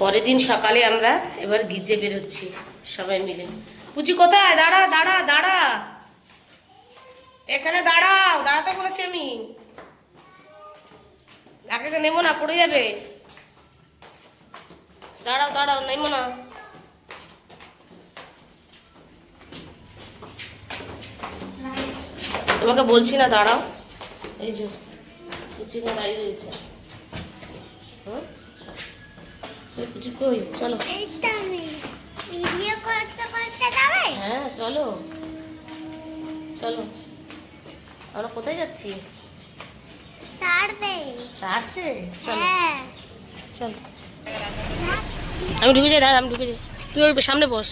পরের দিন সকালে আমরা এবার গিজে বেরোচ্ছি, সবাই মিলে। পুচি, কোথায়? দাঁড়া দাঁড়া দাঁড়া। এখানে দাঁড়াও, দাঁড়াতে বলেছি আমি। ডাকাকে নেব না, পড়ে যাবে। দাঁড়াও দাঁড়াও নেব না। তোমাকে বলছি না, দাঁড়াও। এই যে দাঁড়িয়ে রয়েছে। হুম? কই চলো। আমি ভিডিও করতে করতে যাবে? হ্যাঁ চলো। চলো। আমরা কোথায় যাচ্ছি? ছাড়বে? চার্চে চলো। হ্যাঁ। চলো। আমি ঢুকে যাই দাঁড়া আমি ঢুকে যাই। তুই ওই সামনে বস।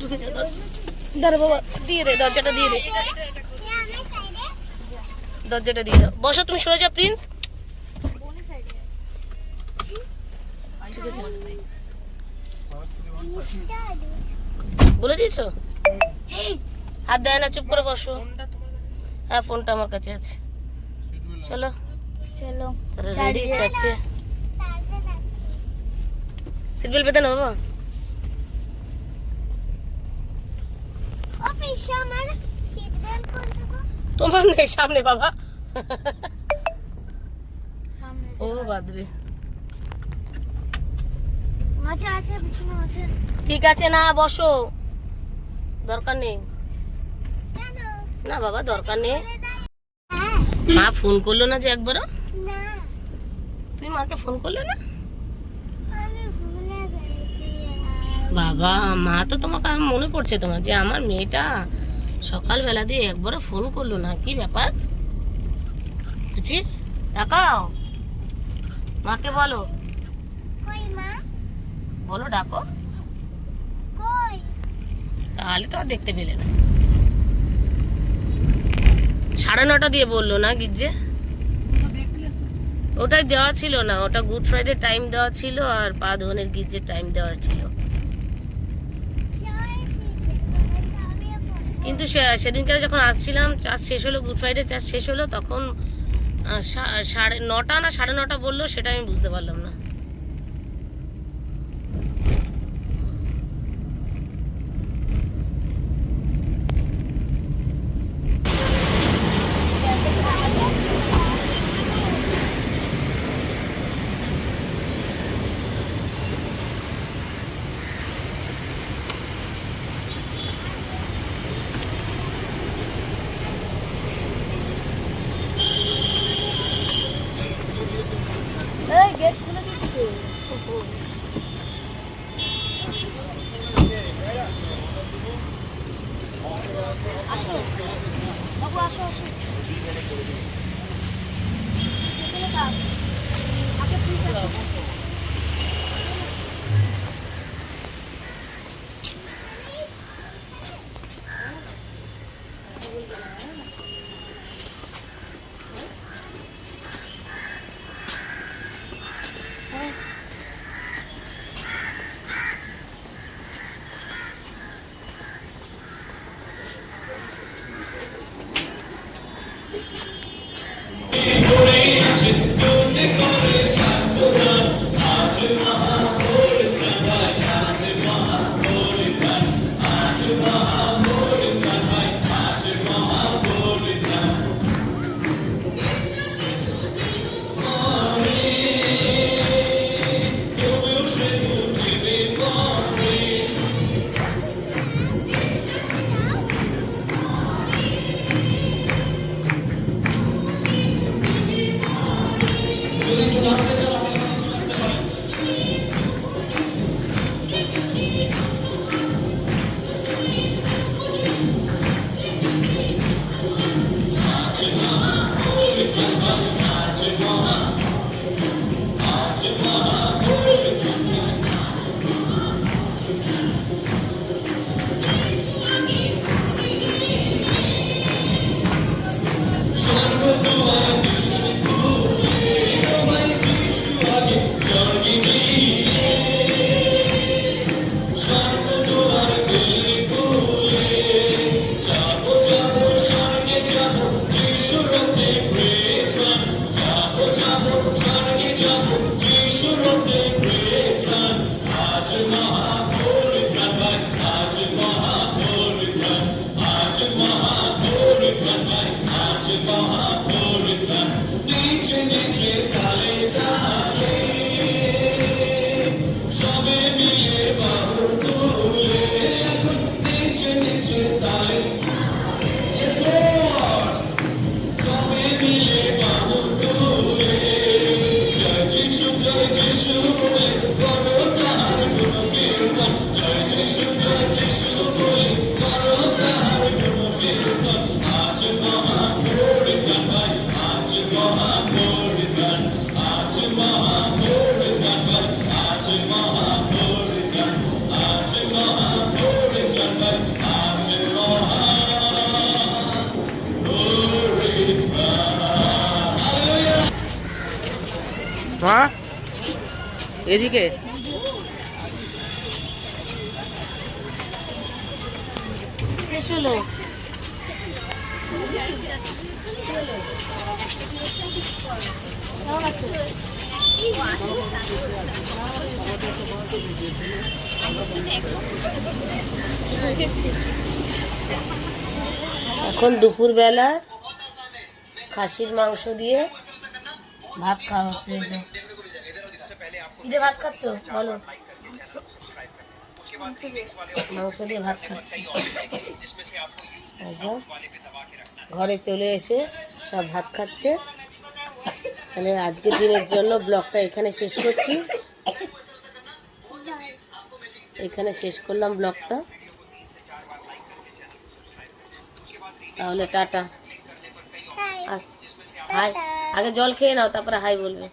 ঢুকে যা দাঁড়া। দাঁড়া বাবা দিয়ে দে দরজাটা দিয়ে দে। দরজাটা দিয়ে দাও। বসো তুমি সরে যাও প্রিন্স। বলে দিয়েছ? হাত দেয় না চুপ করে বসো। হ্যাঁ ফোনটা আমার কাছে আছে। চলো। চলো। রেডি চাচ্ছে। সিট বেল্ট বেঁধে না বাবা? তোমার নেই সামনে বাবা। ও বাঁধবে আছে আছে পিছনে আছে। ঠিক আছে না বসো। দরকার নেই। না বাবা দরকার নেই। মা ফোন করল না যে একবারও? না। তুমি মাকে ফোন করলে না? বাবা মা তো তোমাকে মনে পড়ছে তোমার যে আমার মেয়েটা সকালবেলা দিয়ে একবারও ফোন করল না। কি ব্যাপার? বুঝছি ডাকাও মাকে বলো। বলো ডাকো। তাহলে তো আর দেখতে পেলে না। সাড়ে নটা দিয়ে বলল না গিজ্জে ওটাই দেওয়া ছিল না ওটা গুড ফ্রাইডে টাইম দেওয়া ছিল আর পা ধনের গিজ্জের টাইম দেওয়া ছিল। কিন্তু সেদিনকার যখন আসছিলাম চার্জ শেষ হলো গুড ফ্রাইডে চার্জ শেষ হলো তখন সাড়ে নটা না সাড়ে নটা বলল সেটা আমি বুঝতে পারলাম না এই গেট খুলে দিয়েছি তো আসো আসো আসো। চলে যাও আগে ঠিক আছে। Krishna মা এদিকে। শেষ হলো। এখন দুপুরবেলা খাসির মাংস দিয়ে ভাত খাওয়া হচ্ছে ভাত খাচ্ছ? বলো। মাংস দিয়ে ভাত খাচ্ছি। ঘরে চলে এসে সব ভাত খাচ্ছে। তাহলে আজকের দিনের জন্য ব্লগটা এখানে শেষ করছি। এখানে শেষ করলাম ব্লগটা। তাহলে টাটা। হাই। আগে জল খেয়ে নাও, তারপরে হাই বলবে।